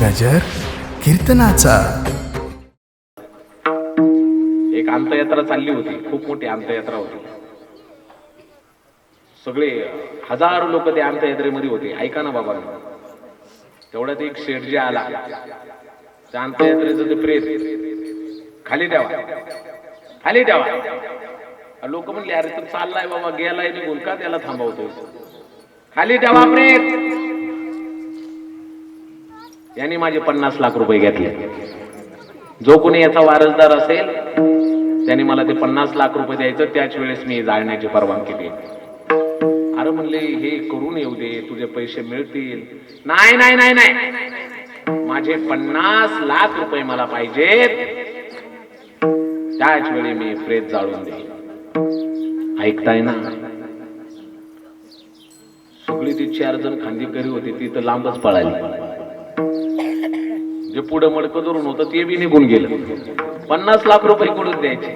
गजर कीर्तनाचा. एक अंतयात्रा चालली होती. खूप मोठी अंतयात्रा होती. सगळे हजारो लोक त्या अंतयात्रेमध्ये होते. ऐका ना बाबा. तेवढ्यात एक शेठजी आला. त्या अंतयात्रेचं ते प्रेत खाली ठेवा. खाली ठेवा. लोक म्हणले अरे तर चाललाय बाबा. गेलाय. निघून का त्याला थांबवतो खाली ठेवा प्रेत यांनी माझे पन्नास लाख रुपये घेतले. जो कोणी याचा वारसदार असेल त्याने मला ते पन्नास लाख रुपये द्यायचं त्याच वेळेस मी जाळण्याची परवानगी दिली अरे म्हणले हे करून येऊ दे तुझे पैसे मिळतील. नाही नाही नाही नाही. माझे पन्नास लाख रुपये मला पाहिजेत. त्याच वेळी मी प्रेत जाळून देईन. ऐकताय ना? सगळी ती चार जण खांदी होती ती तर लांबच पळाली. जे पुढे मडकं धरून होतं ते बी निघून गेलं. पन्नास लाख रुपये कुठून द्यायचे?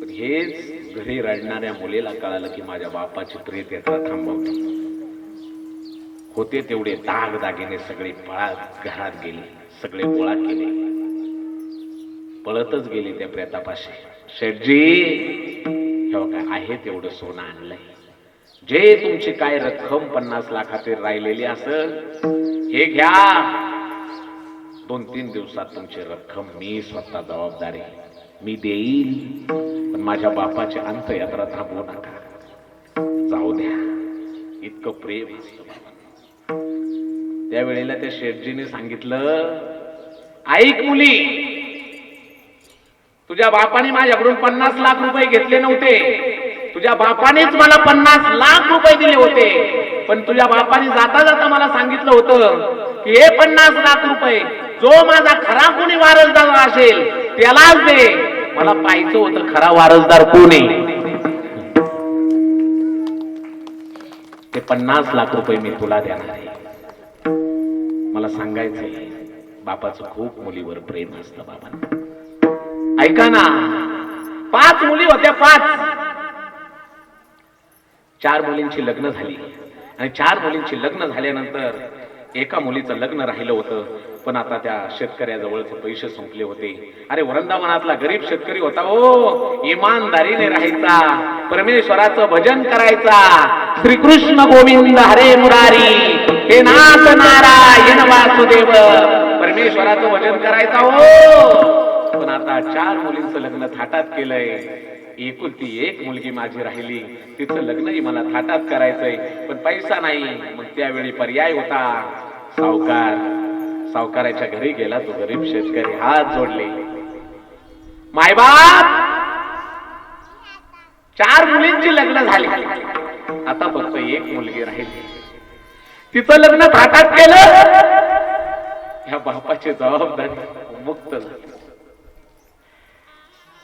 पण हेच घरी रडणाऱ्या मुलीला कळालं की माझ्या बापाची प्रेत यात्रा थांबवली होते तेवढे दाग दागिने सगळे पळा घरात गेले सगळे गोळा केले. पळतच गेले त्या प्रेतापाशी. शेटजी आहे तेवढं सोनं आणलंय. जे तुमची काय रक्कम पन्नास लाखातील राहिलेली असेल हे घ्या. दोन तीन दिवसात तुमची रक्कम मी स्वतः जबाबदारी मी देईल पण माझ्या बापाची अंतयात्रा थांबवू नका. जाऊ द्या. इतकं प्रेम त्यावेळेला त्या शेठजीने सांगितलं ऐक मुली तुझ्या बापाने माझ्याकडून पन्नास लाख रुपये घेतले नव्हते. तुझ्या बापानेच मला पन्नास लाख रुपये दिले होते. पण तुझ्या बापाने जाता जाता मला सांगितलं होतं की हे पन्नास लाख रुपये जो माझा खरा कोणी वारसदार असेल त्यालाच दे. मला पाहायचं होतं खरा वारसदार कोणी. ते पन्नास लाख रुपये मी तुला देणार आहे. मला सांगायचंय बापाचं खूप मुलीवर प्रेम असतं बाबा. ऐका ना पाच मुली होत्या पाच. चार मुलींची लग्न झाली. आणि चार मुलींची लग्न झाल्यानंतर एका मुलीचं लग्न राहिलं होतं पण आता त्या शेतकऱ्याजवळचे पैसे संपले होते. अरे वृंदावनातला गरीब शेतकरी होता ओ इमानदारीने राहायचा परमेश्वराचं भजन करायचा. श्रीकृष्ण गोविंद हरे मुरारी हे नाथ नारायण वासुदेव परमेश्वराचं भजन करायचा हो पण आता चार मुलींचं लग्न थाटात केलंय. एकुलती एक मुलगी माझी राहिली तिचं लग्नही मला थाटात करायचंय पण पैसा नाही मग त्यावेळी पर्याय होता. सावकार सावकाराच्या घरी गेला तो गरीब शेतकरी हात जोडले. मायबाप! चार मुलींची लग्न झाली. आता फक्त एक मुलगी राहिली. तिचं लग्न थाटात केलं. ह्या बापाची जबाबदारी मुक्त झाली.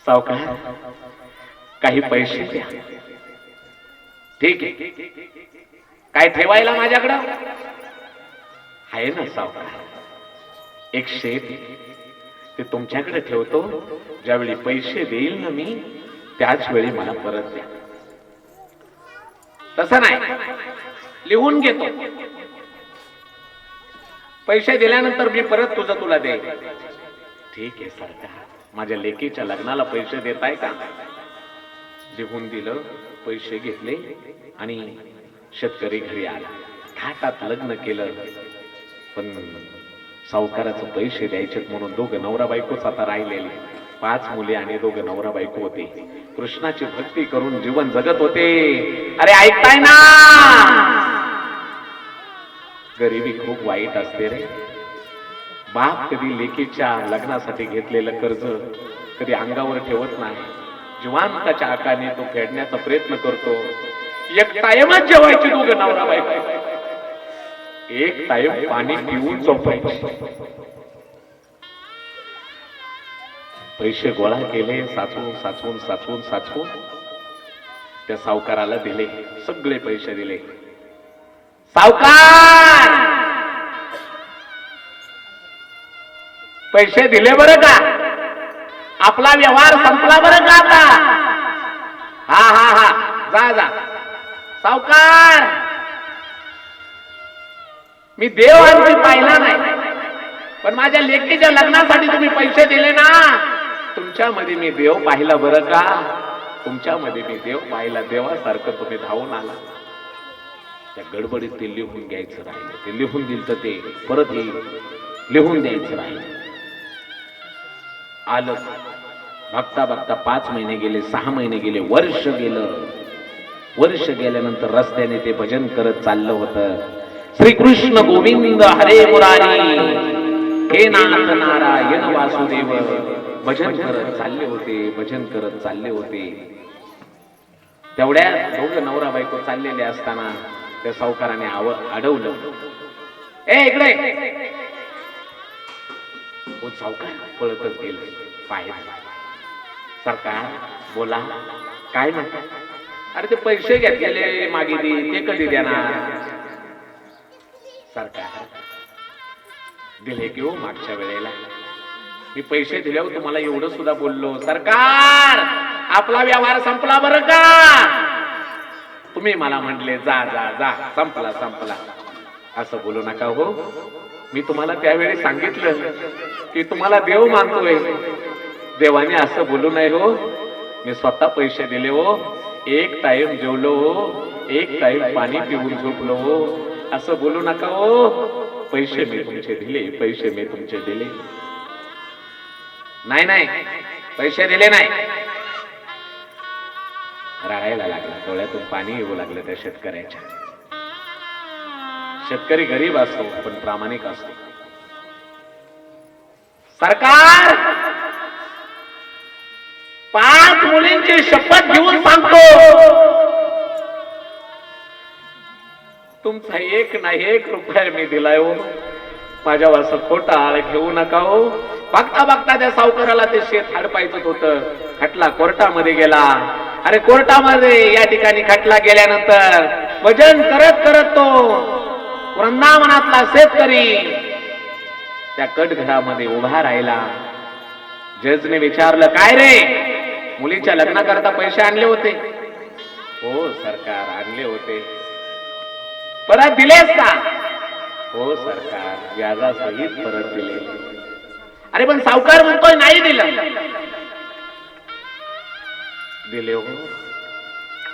सावकार काही पैसे द्या. ठीक आहे. काय ठेवायला माझ्याकडं? आहे ना सावकार. एक शेत ते तुमच्याकडे ठेवतो ज्यावेळी पैसे देईल ना मी त्याच वेळी मला परत द्या. तसं नाही. लिहून घेतो. पैसे दिल्यानंतर मी परत तुझं तुला दे ठीक आहे सरकार माझ्या लेकीच्या लग्नाला पैसे देताय का? लिहून दिलं पैसे घेतले आणि शेतकरी घरी आला. थाटात लग्न केलं. पण सावकाराचं पैसे द्यायचे म्हणून दोघं नवरा बायकोच आता राहिलेले. पाच मुले आणि दोघं नवरा बायको होते. कृष्णाची भक्ती करून जीवन जगत होते. अरे ऐकताय ना? गरिबी खूप वाईट असते रे. बाप कधी लेकीच्या लग्नासाठी घेतलेलं कर्ज कधी अंगावर ठेवत नाही. जिवांताच्या आकाने तो फेडण्याचा प्रयत्न करतो. एक टाइमच जेवायची दोघं नवरा बायको. एक टाईम पाणी पिऊन झोपायचे. पैसे गोळा केले साचवून साचवून साचवून साचवून त्या सावकाराला दिले सगळे पैसे दिले. सावकार! पैसे दिले बरं का? आपला व्यवहार संपला बरं का आता? हा हा हा. जा जा. सावकार! मी देव आणखी पाहिला नाही. पण माझ्या लेकीच्या लग्नासाठी तुम्ही पैसे दिले ना. तुमच्यामध्ये मी देव पाहिला बरं का? तुमच्यामध्ये मी देव पाहिला देवासारखं तुम्ही धावून आला. त्या गडबडीत ते लिहून घ्यायचं राहिलं. ते लिहून दिलं तर ते परत येईल. लिहून द्यायचं राहिलं. आलं. बघता बघता पाच महिने गेले सहा महिने गेले वर्ष गेलं. वर्ष गेल्यानंतर रस्त्याने ते भजन करत चाललं होतं. श्रीकृष्ण गोविंद हरे मुरारी. हे नाथ नारायण वासुदेव. भजन करत चालले होते भजन करत चालले होते. तेवढ्या दोघ नवरा बायको चाललेले असताना त्या सावकाराने आव अडवलं. ए इकडे! हो सावकार? पळतच गेले. पाहिजे सरकार बोला. काय म्हणतात अरे ते पैसे घेतलेले मागे दे ते कधी देणार? सरकार दिले की हो मागच्या वेळेला? मी पैसे दिल्यावर तुम्हाला एवढं सुद्धा बोललो. सरकार आपला व्यवहार संपला बरं का? तुम्ही मला म्हटले जा जा जा संपला संपला. असं बोलू नका हो. मी तुम्हाला त्यावेळी सांगितलं की तुम्हाला देव मानतोय. देवाने असं बोलू नये हो. मी स्वतः पैसे दिले हो. एक टाइम जेवलो हो. एक टाइम पाणी पिऊन झोपलो हो. असं बोलू नका ओ. पैसे मी तुमचे दिले पैसे मी तुमचे दिले. नाही नाही. पैसे दिले नाही. राहायला लागला डोळ्यातून पाणी येऊ लागलं त्या शेतकऱ्याच्या. शेतकरी गरीब असतो पण प्रामाणिक असतो. सरकार पाच मुलींची शपथ घेऊन सांगतो. तुमचा एक ना एक रुपया मी दिलाय हो. माझ्या असं खोटा आळ घेऊ नका हो. बघता बघता त्या सावकाराला ते शेत हडपायचं होतं. खटला कोर्टामध्ये गेला. अरे कोर्टामध्ये या ठिकाणी खटला गेल्यानंतर वजन करत करत तो वृंदावनातला शेतकरी त्या कटघरामध्ये उभा राहिला. जजने विचारलं काय रे? मुलीच्या लग्नाकरता पैसे आणले होते? हो सरकार आणले होते. परत दिलेस का हो सरकार. व्याजासहित परत दिले. अरे पण सावकार म्हणतोय नाही दिलं. दिले हो.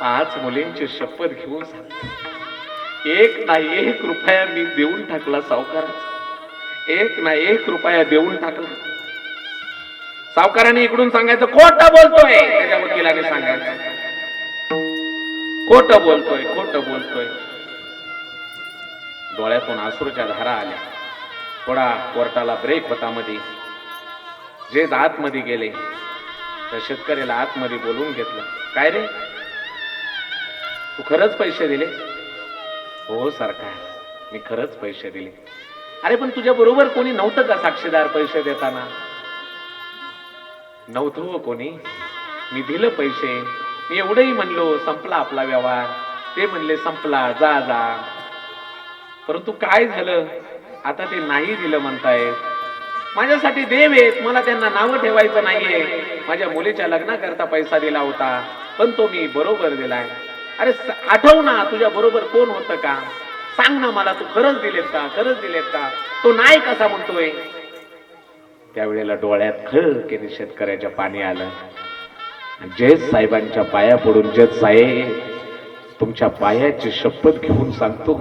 पाच मुलींची शपथ घेऊन सांगतो. एक ना एक रुपया मी देऊन टाकला सावकाराचा. एक ना एक रुपया देऊन टाकला. सावकाराने इकडून सांगायचं खोट बोलतोय. त्याच्या वकिलाने सांगायचं. खोट बोलतोय खोट बोलतोय. डोळ्यातून आसूरच्या धारा आल्या. थोडा कोर्टाला ब्रेक होता मध्ये जे आतमध्ये गेले त्या शेतकऱ्याला आतमध्ये बोलवून घेतलं. काय रे? तू खरंच पैसे दिले? हो सरकार मी खरंच पैसे दिले. अरे पण तुझ्या बरोबर कोणी नव्हतं का साक्षीदार पैसे देताना? नव्हतं हो कोणी. मी दिलं पैसे. मी एवढंही म्हणलो संपला आपला व्यवहार. ते म्हणले संपला जा जा. परंतु काय झालं? आता ते नाही दिलं म्हणतायत माझ्यासाठी देव आहेत मला त्यांना नावं ठेवायचं नाहीये. माझ्या मुलीच्या लग्नाकरता पैसा दिला होता पण तो मी बरोबर दिलाय. अरे आठव ना तुझ्या बरोबर कोण होतं का? सांग ना मला तू खरंच दिलेत का? खरंच दिलेत का? तो नाही कसा म्हणतोय? त्यावेळेला डोळ्यात खळकेने शेतकऱ्याच्या पाणी आलं. जयत साहेबांच्या पाया पडून जयत साहेब तुमच्या पायाची शपथ घेऊन सांगतो.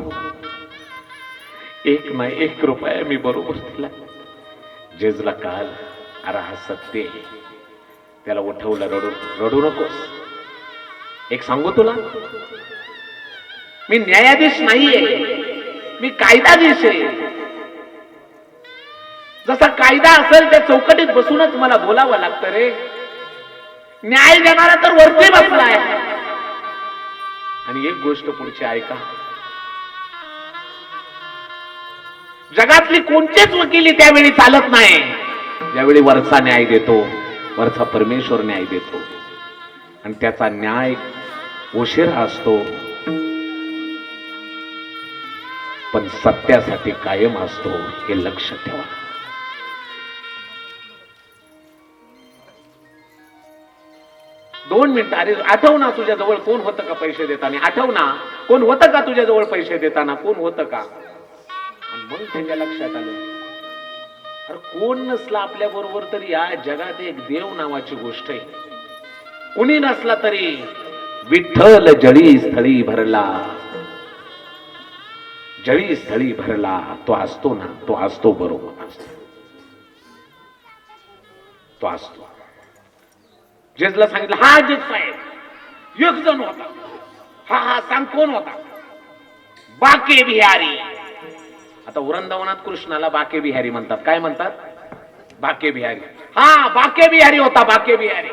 एक ना एक रुपया मी बरोबर दिला. जेजला काल अरे हा सत्य आहे. त्याला उठवलं रडू रडू नकोस. एक सांगू तुला? मी न्यायाधीश नाहीये. मी कायदाधीश आहे. जसा कायदा असेल त्या चौकटीत बसूनच मला बोलावं लागतं रे. न्याय देणारा तर वरती बसलाय. आणि एक गोष्ट पुढची ऐका. जगातली कोणतीच वकिली त्यावेळी चालत नाही. ज्यावेळी वरचा न्याय देतो वरचा परमेश्वर न्याय देतो. आणि त्याचा न्याय उशिरा असतो. पण सत्यासाठी कायम असतो हे लक्ष ठेवा. दोन मिनिटं अरे आठव ना तुझ्या जवळ कोण होतं का पैसे देताना? आठव ना कोण होतं का तुझ्या जवळ पैसे देताना? कोण होतं का? आणि मग त्याच्या लक्षात आलं अरे कोण नसला आपल्या बरोबर तर या जगात एक देव नावाची गोष्ट आहे. कुणी नसला तरी विठ्ठल जळी स्थळी भरला. जळी स्थळी भरला तो असतो ना तो असतो बरोबर. तो असतो. जेजला सांगितलं हा जेज साहेब एक जण होता. हा हा सांग कोण होता? बाकी बिहारी. आता वृंदावनात कृष्णाला बाके बिहारी म्हणतात. काय म्हणतात? बाके बिहारी. हा बाके बिहारी होता बाके बिहारी.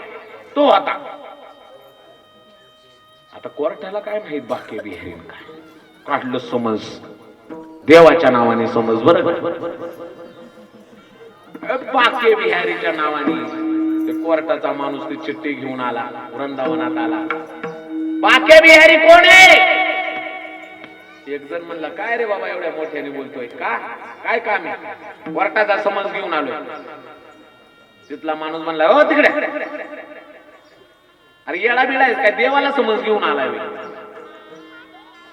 तो होता. आता कोर्टाला काय माहीत बाके बिहारी काय? काढलं समज. देवाच्या नावाने समज बर बाके बिहारीच्या नावाने. कोर्टाचा माणूस ते चिठ्ठी घेऊन आला वृंदावनात आला. बाके बिहारी कोण आहे? एक जण म्हणला काय रे बाबा एवढ्या मोठ्याने बोलतोय? का? काय काम आहे? वरटाचा समज घेऊन आलोय. तिथला माणूस म्हणला हो तिकडे. अरे येडा बिडा काय? देवाला समज घेऊन आलाय.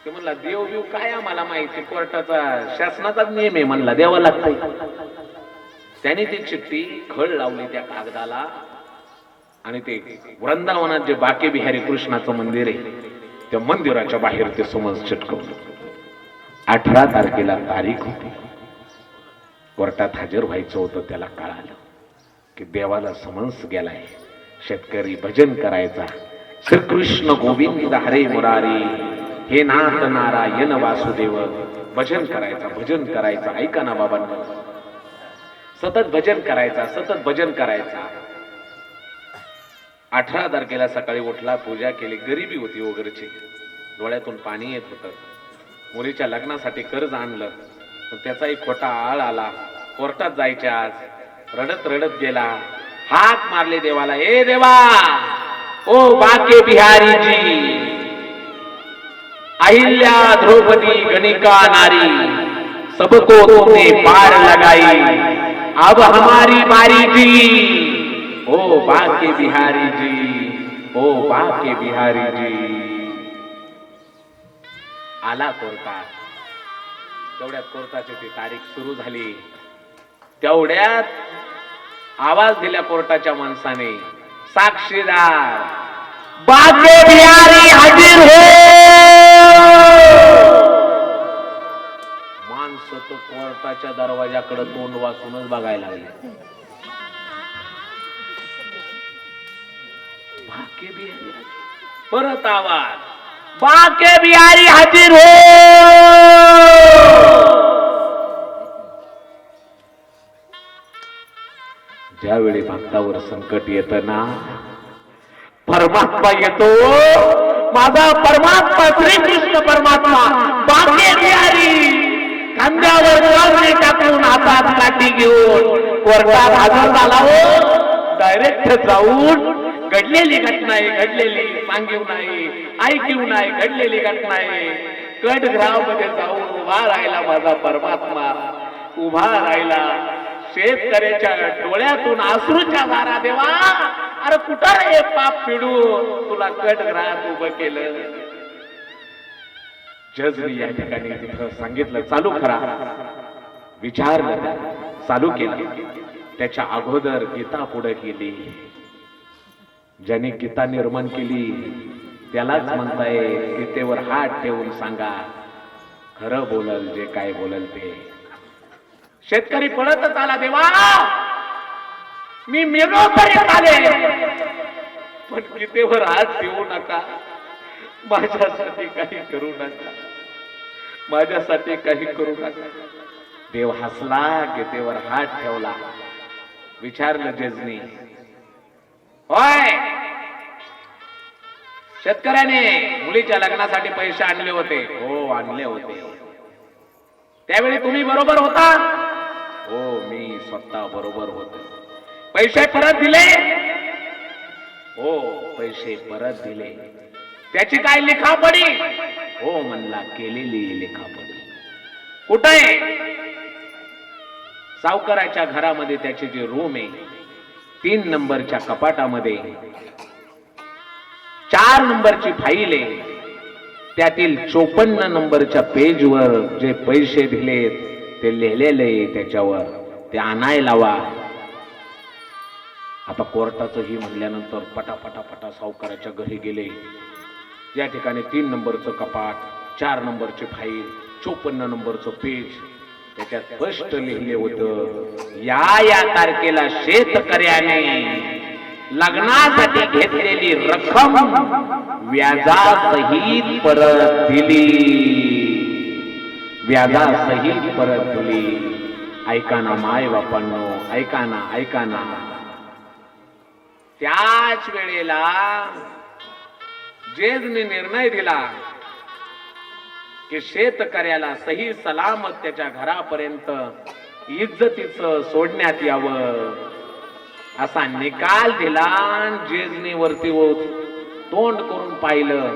ते म्हणला देव बिव काय आम्हाला माहिती? कोर्टाचा शासनाचाच नियम आहे म्हणला देवाला लागतंय. त्याने ती चिठ्ठी खळ लावली त्या कागदाला आणि ते वृंदावनात जे बाके बिहारी कृष्णाचं मंदिर आहे त्या मंदिराच्या बाहेर ते समज चिटकवलं. अठरा तारखेला तारीख होती. कोर्टात हजर व्हायचं होतं त्याला कळालं की देवाला समन्स गेलाय. शेतकरी भजन करायचा. श्रीकृष्ण गोविंद हरे मुरारी हे नाथ नारायण वासुदेव भजन करायचा भजन करायचा. ऐका ना बाबांना. सतत भजन करायचा सतत भजन करायचा. अठरा तारखेला सकाळी उठला पूजा केली गरिबी होती वगैरेची. डोळ्यातून पाणी येत होतं. मुलीच्या लग्नासाठी कर्ज आणलं. पण त्याचा एक खोटा आळ आला. कोर्टात जायच्या आज. रडत रडत गेला. हात मारले देवाला ए देवा! ओ बाके बिहारीजी! अहिल्या द्रौपदी गणिका नारी सबको तुमने पार लगाई। अब हमारी बारी जी ओ बाके बिहारी जी ओ बाके बिहारी जी आला कोर्टात. तेवढ्यात कोर्टाची ती तारीख सुरू झाली. तेवढ्यात आवाज दिल्या कोर्टाच्या माणसाने साक्षीदार बाके बिहारी हजीर हो! माणसं तो कोर्टाच्या दरवाजाकडे तोंड वाचूनच बघायला लागले. बाके बिहारी हो. परत आवाज. बाके बिहारी हाजीर हो। ज्यावेळी भक्तावर संकट येत ना परमात्मा येतो माझा परमात्मा श्रीकृष्ण परमात्मा बाके बिहारी खांद्यावर चालणे टाकून हातात काठी घेऊन कोर्टात हजर झाला हो डायरेक्ट जाऊन घडलेली घटना आहे घडलेली सांगीव नाही ऐकीव नाही घडलेली घटना आहे कटग्रामध्ये जाऊन उभा राहिला माझा परमात्मा. उभा राहिला. शेतकऱ्याच्या डोळ्यातून आसरूच्या धारा देवा! अरे कुठं रे पाप पिडू तुला कटग्रहात उभं केलं. जजनी या ठिकाणी सांगितलं चालू करा. विचार चालू केला. त्याच्या अगोदर गीता पुढे गेली. ज्याने गीता निर्माण केली त्यालाच म्हणताय गीतेवर हात ठेवून सांगा खरं बोलल जे काय बोलल ते. शेतकरी पळतच आला देवा! मी मेलो पर्यंत आले! पण गीतेवर हात ठेवू नका. माझ्यासाठी काही करू नका. माझ्यासाठी काही करू नका. देव हसला गीतेवर हात ठेवला. विचारलं जजनी होय शेतकऱ्याने मुलीच्या लग्नासाठी पैसे आणले होते. हो आणले होते. त्यावेळी तुम्ही बरोबर होता? हो मी स्वतः बरोबर होतो. पैसे परत दिले? हो पैसे परत दिले. त्याची काय लिखापडी? हो म्हणला केलेली लिखापडी. कुठे? सावकाराच्या घरामध्ये त्याची जी रूम आहे तीन नंबरच्या कपाटामध्ये चार नंबरची फाईल आहे. त्यातील चोपन्न नंबरच्या पेजवर जे पैसे दिलेत ते लिहिलेले आहे त्याच्यावर. ते आणाय लावा. आता कोर्टाचं ही म्हणल्यानंतर पटापटा पटा सावकाराच्या घरी गेले. या ठिकाणी तीन नंबरचं कपाट चार नंबरची फाईल चोपन्न नंबरचं पेज. त्याच्यात स्पष्ट लिहिले होतं या या तारखेला शेतकऱ्याने लग्नासाठी घेतलेली रक्कम व्याजासहित परत दिली. व्याजासहित परत दिली. ऐका ना माय बापांनो ऐका ना ऐका ना. त्याच वेळेला जेजने निर्णय दिला की शेतकऱ्याला सही सलामत त्याच्या घरापर्यंत इज्जतीचं सोडण्यात यावं. असा निकाल दिला आणि वरती तोंड करून पाहिलं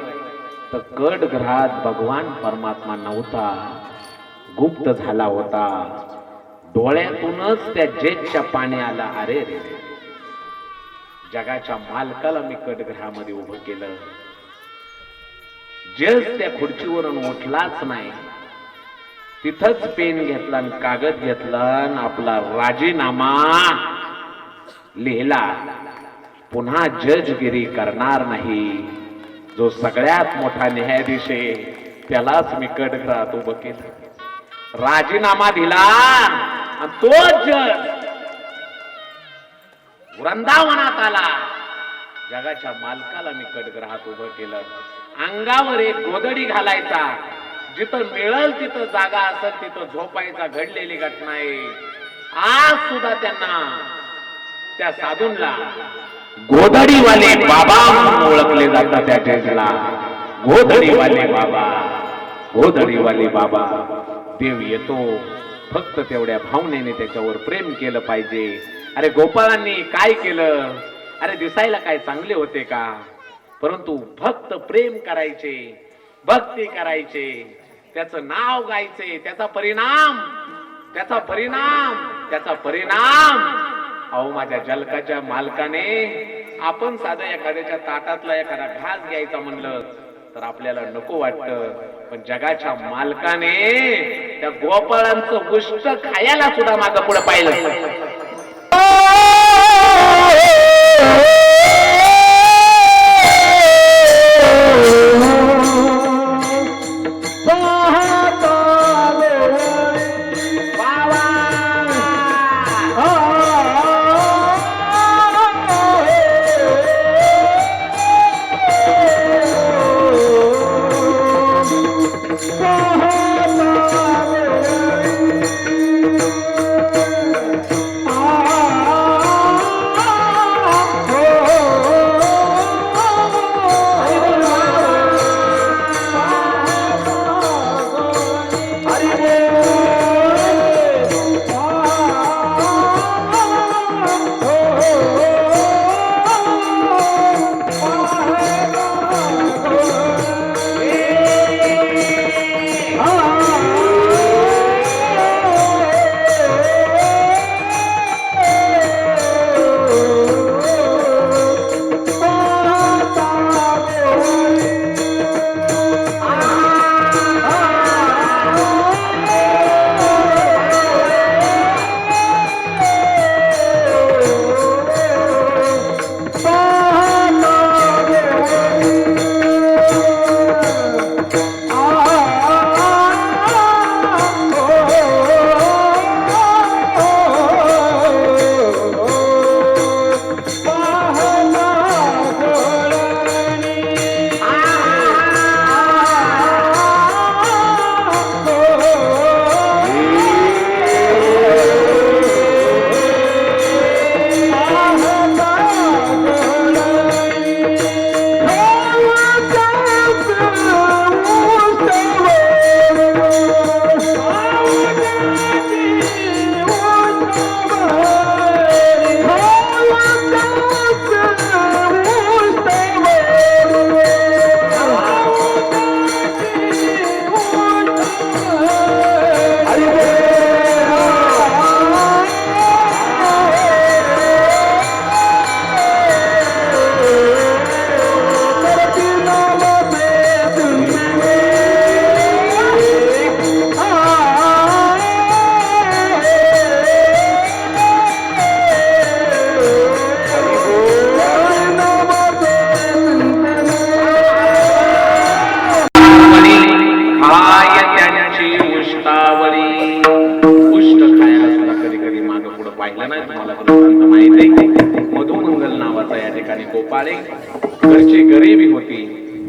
तर कट ग्रहात भगवान परमात्मा नव्हता. गुप्त झाला होता. डोळ्यातूनच त्या जेजच्या पाणी आला. अरे रे. जगाच्या मालकाला मी कटग्रहामध्ये उभं केलं. जेज त्या खुर्चीवरून उठलाच नाही. तिथंच पेन घेतला आणि कागद घेतला आपला राजीनामा लिहिला. पुन्हा जजगिरी करणार नाही. जो सगळ्यात मोठा न्यायाधीश आहे त्यालाच मी कटग्रहात उभं केलं. राजीनामा दिला. आणि तो जज वृंदावनात आला. जगाच्या मालकाला मी कडग्रहात उभं केलं. अंगावर एक गोदडी घालायचा. जिथं मिळल तिथं जागा असेल तिथं झोपायचा घडलेली घटना आहे आज सुद्धा त्यांना त्या साधूंना गोधडीवाले बाबा म्हणून ओळखले जातात त्या जजला गोधडीवाले बाबा गोधडीवाले बाबा. देव येतो. फक्त तेवढ्या भावनेने त्याच्यावर प्रेम केलं पाहिजे. अरे गोपाळांनी काय केलं? अरे दिसायला काय चांगले होते का? परंतु भक्त प्रेम करायचे भक्ती करायचे. त्याचं नाव गायचे त्याचा परिणाम त्याचा परिणाम त्याचा परिणाम. अहो माझ्या जलकाच्या मालकाने आपण साधं एखाद्याच्या ताटातला एखादा घास घ्यायचा म्हणलं तर आपल्याला नको वाटत. पण जगाच्या मालकाने त्या गोपाळांचं गोष्ट खायला सुद्धा माझं पुढे पाहिलं.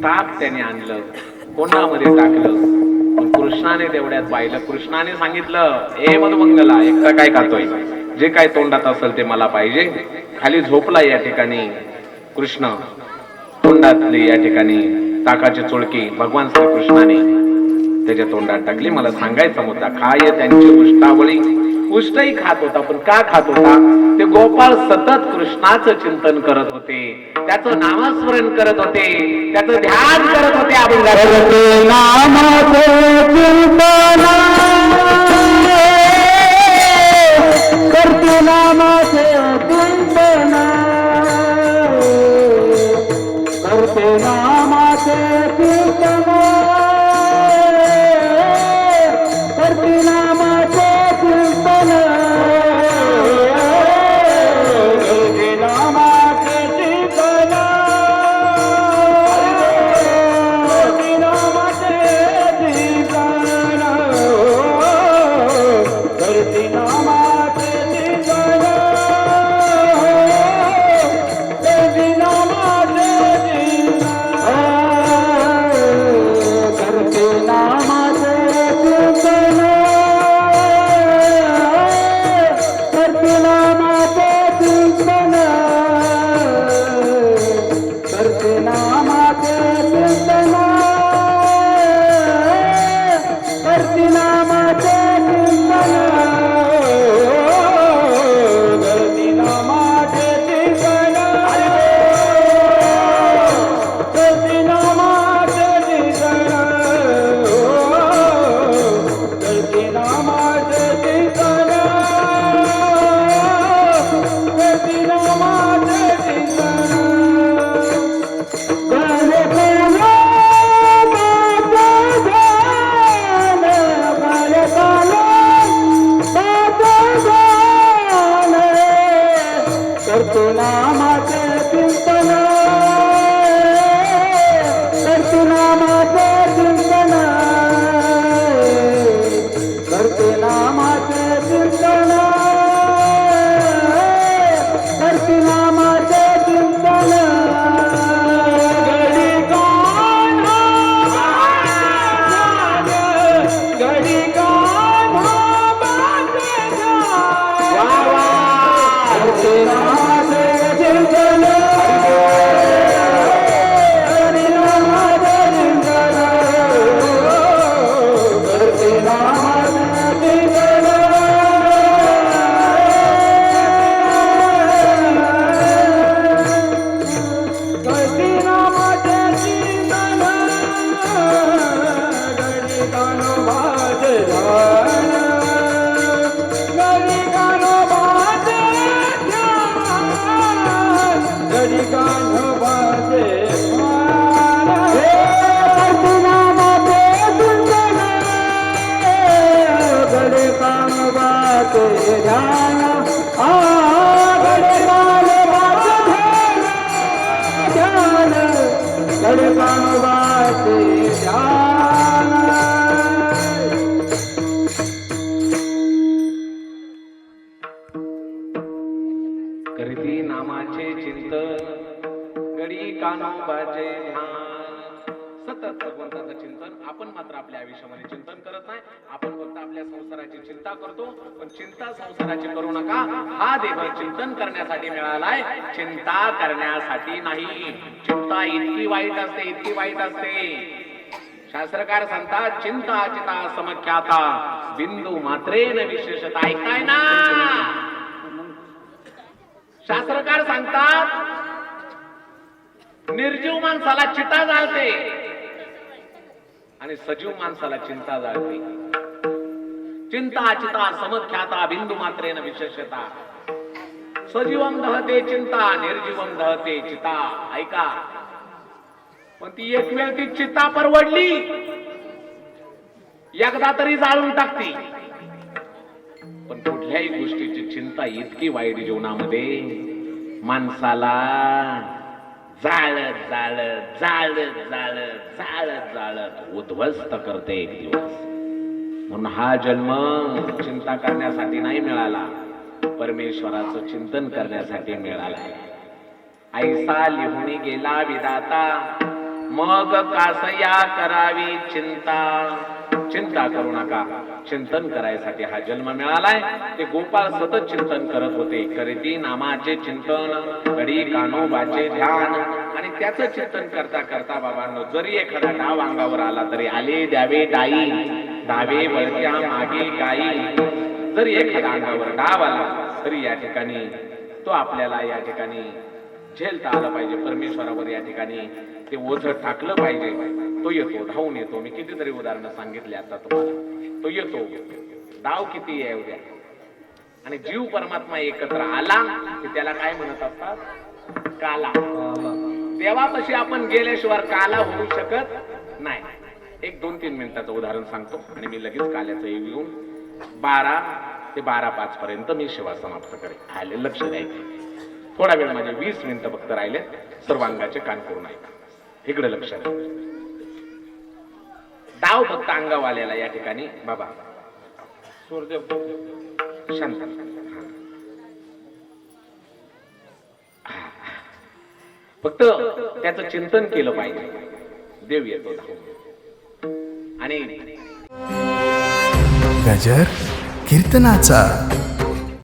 ताक त्याने आणलं. कोणामध्ये टाकलं? पण कृष्णाने तेवढ्यात पाहिलं कृष्णाने सांगितलं हे मधुमंगला एकटा काय खातोय? जे काय तोंडात असेल ते मला पाहिजे. खाली झोपला या ठिकाणी कृष्ण. तोंडातली या ठिकाणी ताकाची चुळकी. भगवान श्रीकृष्णाने त्याच्या तोंडात टाकली. मला सांगायचा मुद्दा काय त्यांची उष्टावळी? उष्टही खात होता पण का खात होता? ते गोपाळ सतत कृष्णाचं चिंतन करत होते. त्याचं नामस्मरण करत होते. त्याचं ध्यान करत होते अभंगाचं. करती नामाचे चिंतन गडी कानोबाचे ध्यान. सतत भगवंताचं चिंतन आपण मात्र आपल्या आयुष्यामध्ये चिंतन करत नाही. आपण आपल्या संसाराची चिंता करतो पण चिंता संसाराची करू नका. हा देह चिंतन करण्यासाठी मिळालाय. चिंता करण्यासाठी नाही. चिंता इतकी वाईट असते इतकी वाईट असते. शास्त्रकार सांगतात चिंता चिता समख्याता. बिंदू मात्रेन विशेषता ऐकताय ना? शास्त्रकार सांगतात निर्जीव माणसाला चिता जाळते आणि सजीव माणसाला चिंता जाळते. चिंता चिता समख्याता बिंदू मात्रेन विशेषता। सजीवम दहते चिंता निर्जीवम दहते चिता। ऐका। पण ती एक वेळ ती चिता परवडली एकदा तरी जाळून टाकती. पण कुठल्याही गोष्टीची चिंता इतकी वाईट जीवनामध्ये माणसाला जाळत जाळत जाळत जाळत जाळत जाळत उद्ध्वस्त करते एक दिवस. म्हणून हा जन्म चिंता करण्यासाठी नाही मिळाला. परमेश्वराचं चिंतन करण्यासाठी मिळाला. ऐसा लिहून गेला विदाता मग कासया करावी चिंता. चिंता करू नका. चिंतन करायसाठी हा जन्म मिळालाय. ते गोपाळ सतत चिंतन करत होते. करीती नामाचे चिंतन घडी कानोबाचे ध्यान आणि त्याच चिंतन करता करता बाबांनो जरी एखादा डाव अंगावर आला तरी आले द्यावे डाई दावे वळत्या मागे गाई जरी एखादा अंगावर डाव आला तरी या ठिकाणी तो आपल्याला या ठिकाणी झेलता आलं पाहिजे. परमेश्वरावर या ठिकाणी ते ओझ टाकलं पाहिजे. तो येतो धावून येतो. मी कितीतरी उदाहरणं सांगितले आता तुम्हाला. तो येतो. डाव किती आहे उद्या? आणि जीव परमात्मा एकत्र आला की त्याला काय म्हणत असतात? काला. देवापाशी आपण गेल्याशिवाय काला होऊ शकत एक दोन तीन मिनिटाचं उदाहरण सांगतो आणि मी लगेच काल्याचं येऊन बारा ते बारा पाच पर्यंत मी सेवा समाप्त करेन. आले लक्ष द्यायचे. थोडा वेळ माझे वीस मिनिटं फक्त राहिले. सर्वांगाचे कान करून ऐका. इकडे लक्ष द्या. डाव फक्त अंगावर आलेला या ठिकाणी. बाबा. सूर्यदेव शांत. फक्त त्याचं चिंतन केलं पाहिजे. देव येतो आणि गजर कीर्तनाचा.